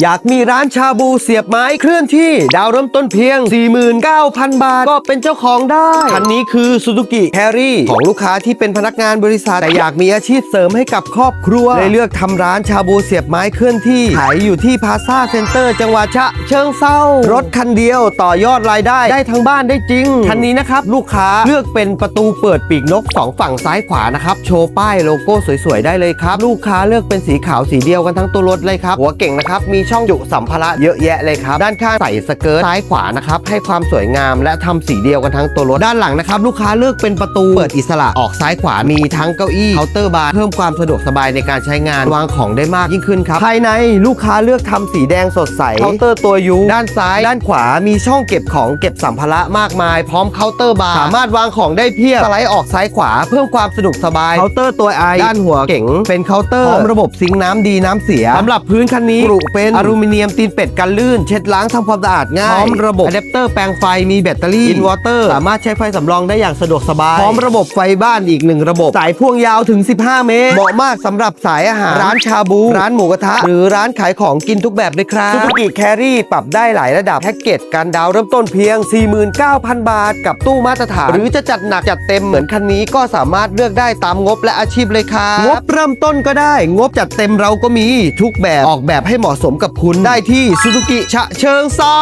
อยากมีร้านชาบูเสียบไม้เคลื่อนที่ ดาวเริ่มต้นเพียง 49,000 บาท ก็เป็นเจ้าของได้ คันนี้คือ Suzuki Carry ของลูกค้าที่เป็นพนักงานบริษัท แต่อยากมีอาชีพเสริมให้กับครอบครัวเลยเลือกทำร้านชาบูเสียบไม้เคลื่อนที่ ขายอยู่ที่พาซาเซ็นเตอร์จังหวัดฉะเชิงเซารถคันเดียวต่อยอดรายได้ ได้ทั้งบ้านได้จริง คันนี้นะครับลูกค้าเลือกเป็นประตูเปิดปีกนก 2 ฝั่งซ้ายขวานะครับโชว์ป้ายโลโก้สวยๆได้เลยครับลูกค้าเลือกเป็นสีขาวสีเดียวกันทั้งตัวรถเลยครับหัวเก่งนะครับมีช่องจุสัมภาระเยอะแยะเลยครับ ด้านข้างใส่สเกิร์ตซ้ายขวานะครับ ให้ความสวยงามและทำสีเดียวกันทั้งตัวรถด้านหลังนะครับ ลูกค้าเลือกเป็นประตูเปิดอิสระออกซ้ายขวามีทั้งเก้าอี้เคาน์เตอร์บาร์เพิ่มความสะดวกสบายในการใช้งานวางของได้มากยิ่งขึ้นครับภายในลูกค้าเลือกทำสีแดงสดใสเคาน์เตอร์ตัวยูด้านซ้าย ด้านขวามีช่องเก็บของเก็บสัมภาระมากมาย พร้อมเคาน์เตอร์บาร์สามารถวางของได้เพียบสไลด์ออกซ้ายขวา เพิ่มความสะดวกสบายเคาน์เตอร์ตัวไอด้านหัวเก๋งเป็นเคาน์เตอร์พร้อมระบบซิงค์น้ำดีน้ำเสียสำหรับพื้นคันนี้กรุเป็นอลูมิเนียมตีนเป็ดกันลื่น เช็ดล้างทำความสะอาดง่าย พร้อมระบบอะแดปเตอร์แปลงไฟมีแบตเตอรี่อินเวอร์เตอร์สามารถใช้ไฟสำรองได้อย่างสะดวกสบาย พร้อมระบบไฟบ้านอีกหนึ่งระบบ สายพ่วงยาวถึง 15 เมตร เหมาะมากสำหรับสายอาหาร ร้านชาบู ร้านหมูกระทะ หรือร้านขายของกินทุกแบบเลยครับซูซูกิแครี่ปรับได้หลายระดับแพ็กเกจการดาวน์เริ่มต้นเพียง 49,000 บาท กับตู้มาตรฐาน หรือจะจัดหนักจัดเต็มเหมือนคันนี้ก็สามารถเลือกได้ตามงบและอาชีพเลยครับงบเริ่มต้นก็ได้ งบจัดเต็มเราก็มีทุกแบบออกแบบให้เหมาะสมกับคุณได้ที่ซูซูกิฉะเชิงเซา